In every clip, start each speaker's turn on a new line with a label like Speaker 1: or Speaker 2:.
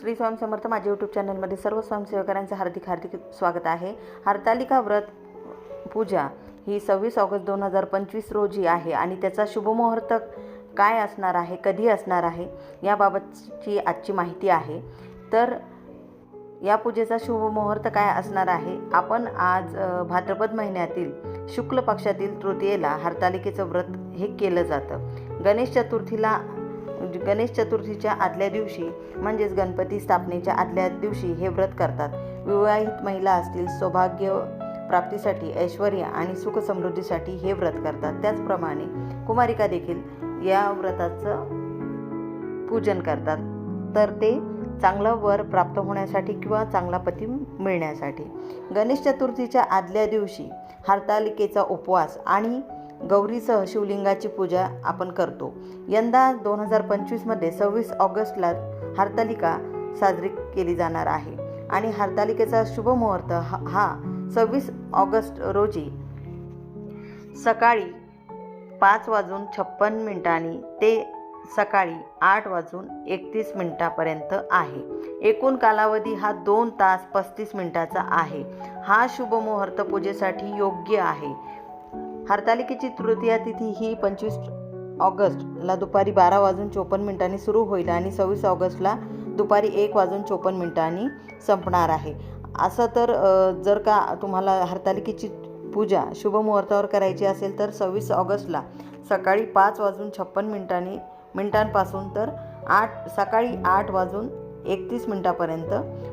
Speaker 1: श्री स्वामी समर्थ माझ्या यूट्यूब चॅनलमध्ये सर्व स्वयंसेवकांचे हार्दिक हार्दिक स्वागत आहे. हरतालिका व्रत पूजा ही सव्वीस ऑगस्ट दोन हजार पंचवीस रोजी आहे आणि त्याचा शुभमुहूर्त काय असणार आहे कधी असणार आहे याबाबतची आजची माहिती आहे. तर या पूजेचा शुभमुहूर्त काय असणार आहे आपण आज भाद्रपद महिन्यातील शुक्ल पक्षातील तृतीयेला हरतालिकेचं व्रत हे केलं जातं. गणेश चतुर्थीला म्हणजे गणेश चतुर्थीच्या आदल्या दिवशी म्हणजेच गणपती स्थापनेच्या आदल्या दिवशी हे व्रत करतात. विवाहित महिला असतील सौभाग्य प्राप्तीसाठी ऐश्वर आणि सुख समृद्धीसाठी हे व्रत करतात. त्याचप्रमाणे कुमारिका देखील या व्रताचं पूजन करतात. तर ते चांगलं वर प्राप्त होण्यासाठी किंवा चांगला पती मिळण्यासाठी. गणेश चतुर्थीच्या आदल्या दिवशी हरतालिकेचा उपवास आणि गौरीसह शिवलिंगाची पूजा आपण करतो. यंदा दोन हजार पंचवीसमध्ये सव्वीस ऑगस्टला हरतालिका साजरी केली जाणार आहे. आणि हरतालिकेचा शुभमुहूर्त हा हा सव्वीस ऑगस्ट रोजी सकाळी पाच वाजून छप्पन मिनिटांनी ते सकाळी आठ वाजून एकतीस मिनिटापर्यंत आहे. एकूण कालावधी हा दोन तास पस्तीस मिनिटाचा आहे. हा शुभमुहूर्त पूजेसाठी योग्य आहे. हरतालिकेची तृतीया तिथी ही पंचवीस ऑगस्टला दुपारी बारा वाजून चोपन्न मिनिटांनी सुरू होईल आणि सव्वीस ऑगस्टला दुपारी एक वाजून चोपन्न मिनिटांनी संपणार आहे. असं तर जर का तुम्हाला हरतालिकेची पूजा शुभ मुहूर्तावर करायची असेल तर सव्वीस ऑगस्टला सकाळी पाच वाजून छप्पन मिनिटांनी मिनिटांपासून तर आठ सकाळी आठ वाजून एकतीस मिनिटापर्यंत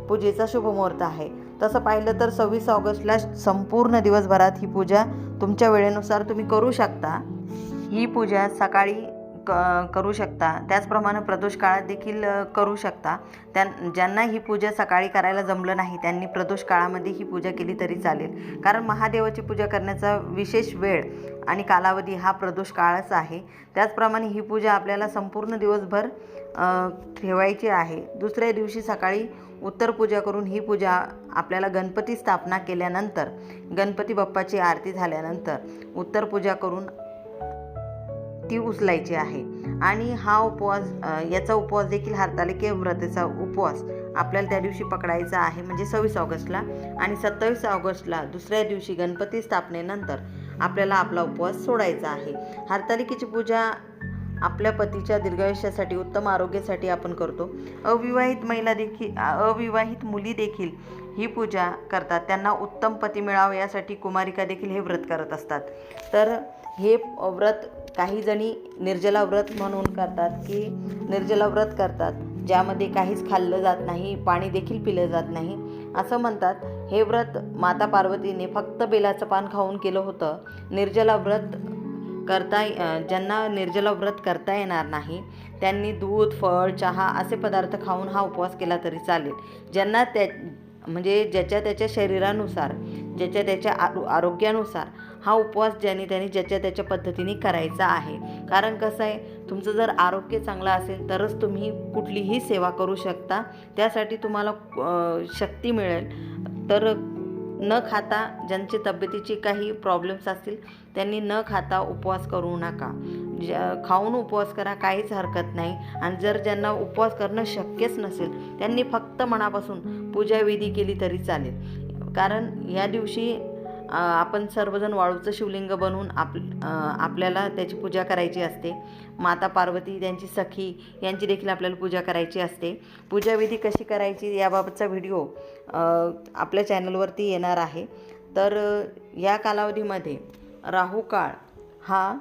Speaker 1: पूजेचा शुभमुहूर्त आहे. तसं पाहिलं तर सव्वीस ऑगस्टला संपूर्ण दिवसभरात ही पूजा तुमच्या वेळेनुसार तुम्ही करू शकता. ही पूजा सकाळी क करू शकता. त्याचप्रमाणे प्रदोष काळात देखील करू शकता. त्यां ज्यांना ही पूजा सकाळी करायला जमलं नाही त्यांनी प्रदोष काळामध्ये ही पूजा केली तरी चालेल. कारण महादेवाची पूजा करण्याचा विशेष वेळ आणि कालावधी हा प्रदोष काळच आहे. त्याचप्रमाणे ही पूजा आपल्याला संपूर्ण दिवसभर ठेवायची आहे. दुसऱ्या दिवशी सकाळी उत्तर पूजा करून ही पूजा आपल्याला गणपती स्थापना केल्यानंतर गणपती बाप्पाची आरती झाल्यानंतर उत्तर पूजा करून ती उचलायची आहे. आणि हा उपवास याचा उपवास देखील हरतालिके व्रतेचा उपवास आपल्याला त्या दिवशी पकडायचा आहे. म्हणजे सव्वीस ऑगस्टला आणि सत्तावीस ऑगस्टला दुसऱ्या दिवशी गणपती स्थापनेनंतर आपल्याला आपला उपवास सोडायचा आहे. हरतालिकेची पूजा आपल्या पतीच्या दीर्घायुष्यासाठी उत्तम आरोग्यासाठी आपण करतो. अविवाहित महिला देखील अविवाहित मुली देखील ही पूजा करतात. त्यांना उत्तम पती मिळावं यासाठी कुमारिका देखील हे व्रत करत असतात. तर हे व्रत काही जणी निर्जला व्रत म्हणून करतात की निर्जला व्रत करतात ज्यामध्ये काहीच खाल्लं जात नाही पाणी देखील पिलं जात नाही. असं म्हणतात. हे व्रत माता पार्वतीने फक्त बेलाचं पान खाऊन केलं होतं. निर्जला व्रत करता ज्यांना निर्जला व्रत करता येणार नाही त्यांनी दूध फळ चहा असे पदार्थ खाऊन हा उपवास केला तरी चालेल. ज्यांना त्या म्हणजे ज्याच्या त्याच्या शरीरानुसार ज्याच्या त्याच्या आरो आरोग्यानुसार हा उपवास ज्याने त्याने ज्याच्या त्याच्या पद्धतीने करायचा आहे. कारण कसं आहे तुमचं जर आरोग्य चांगलं असेल तरच तुम्ही कुठलीही सेवा करू शकता. त्यासाठी तुम्हाला शक्ती मिळेल. तर न खाता ज्यांची तब्येतीची काही प्रॉब्लेम्स असतील त्यांनी न खाता उपवास करू नका. ज खाऊन उपवास करा काहीच हरकत नाही. आणि जर ज्यांना उपवास करणं शक्यच नसेल त्यांनी फक्त मनापासून पूजाविधी केली तरी चालेल. कारण या दिवशी आपण सर्वजण वाळूचं शिवलिंग बनवून आप आपल्याला त्याची पूजा करायची असते. माता पार्वती त्यांची सखी यांची देखील आपल्याला पूजा करायची असते. पूजाविधी कशी करायची याबाबतचा व्हिडिओ आपल्या चॅनलवरती येणार आहे. तर या कालावधीमध्ये राहू काळ हा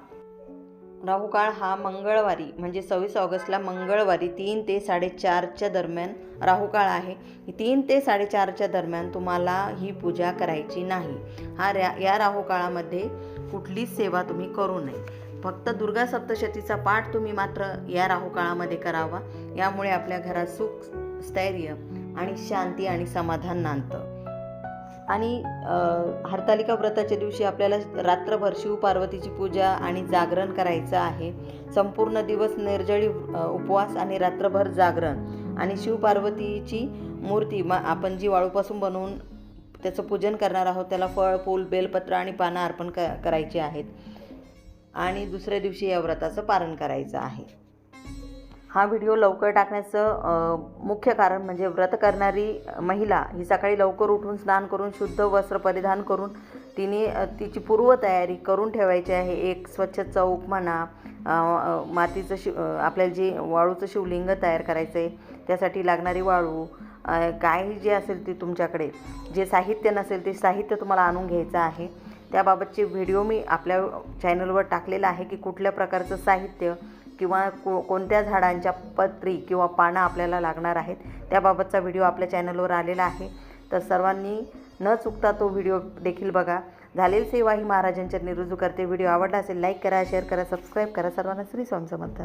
Speaker 1: राहुकाळ हा मंगळवारी म्हणजे सव्वीस ऑगस्टला मंगळवारी तीन ते साडेचारच्या दरम्यान राहुकाळ आहे. तीन ते साडेचारच्या दरम्यान तुम्हाला ही पूजा करायची नाही. हा रा या राहुकाळामध्ये कुठलीच सेवा तुम्ही करू नये. फक्त दुर्गा सप्तशतीचा पाठ तुम्ही मात्र या राहुकाळामध्ये करावा. यामुळे आपल्या घरात सुख स्थैर्य आणि शांती आणि समाधान नांदतं. आणि हरतालिका व्रताच्या दिवशी आपल्याला रात्रभर शिवपार्वतीची पूजा आणि जागरण करायचं आहे. संपूर्ण दिवस निर्जळी उपवास आणि रात्रभर जागरण. आणि शिवपार्वतीची मूर्ती म आपण जी वाळूपासून बनवून त्याचं पूजन करणार आहोत त्याला फळ फूल बेलपत्र आणि पानं अर्पण क करायची आहेत. आणि दुसऱ्या दिवशी या व्रताचं पारण करायचं आहे. हा व्हिडिओ लवकर टाकण्याचं मुख्य कारण म्हणजे व्रत करणारी महिला ही सकाळी लवकर उठून स्नान करून शुद्ध वस्त्र परिधान करून तिने तिची पूर्वतयारी करून ठेवायची आहे. एक स्वच्छ चौक म्हणा मातीचं शिव आपल्याला जे वाळूचं शिवलिंग तयार करायचं आहे त्यासाठी लागणारी वाळू काही जे असेल ते तुमच्याकडे जे साहित्य नसेल ते साहित्य तुम्हाला आणून घ्यायचं आहे. त्याबाबतचे व्हिडिओ मी आपल्या चॅनलवर टाकलेला आहे की कुठल्या प्रकारचं साहित्य किंवा को कोणत्या झाडांच्या पत्री किंवा पानं आपल्याला लागणार आहेत त्याबाबतचा व्हिडिओ आपल्या चॅनलवर आलेला आहे. तर सर्वांनी न चुकता तो व्हिडिओ देखील बघा. झालेली सेवा ही महाराजांच्या निरुजू करते. व्हिडिओ आवडला असेल लाईक करा शेअर करा सबस्क्राईब करा. सर्वांना श्री स्वामी समर्थ.